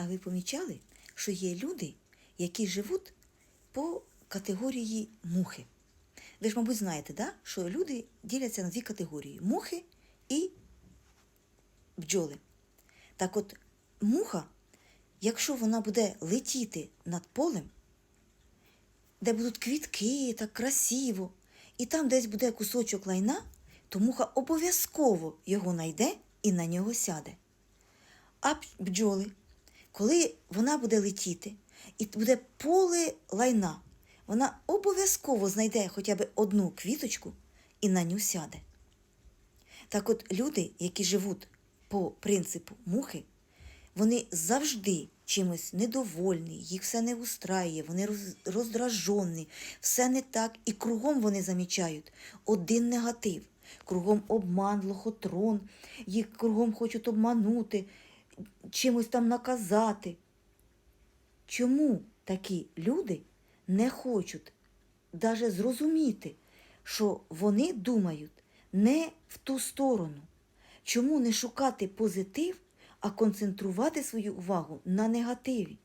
А ви помічали, що є люди, які живуть по категорії мухи? Ви ж, мабуть, знаєте, да? що люди діляться на дві категорії мухи і бджоли. Так от, муха, якщо вона буде летіти над полем, де будуть квітки, так красиво, і там десь буде кусочок лайна, то муха обов'язково його знайде і на нього сяде. А бджоли, коли вона буде летіти і буде поле лайна, вона обов'язково знайде хоча б одну квіточку і на ню сяде. Так от люди, які живуть по принципу мухи, вони завжди чимось недовольні, їх все не устраює, вони роздражені, все не так, і кругом вони замічають один негатив, кругом обман, лохотрон, їх кругом хочуть обманути, чимось там наказати. Чому такі люди не хочуть даже зрозуміти, що вони думають не в ту сторону? Чому не шукати позитив, а концентрувати свою увагу на негативі?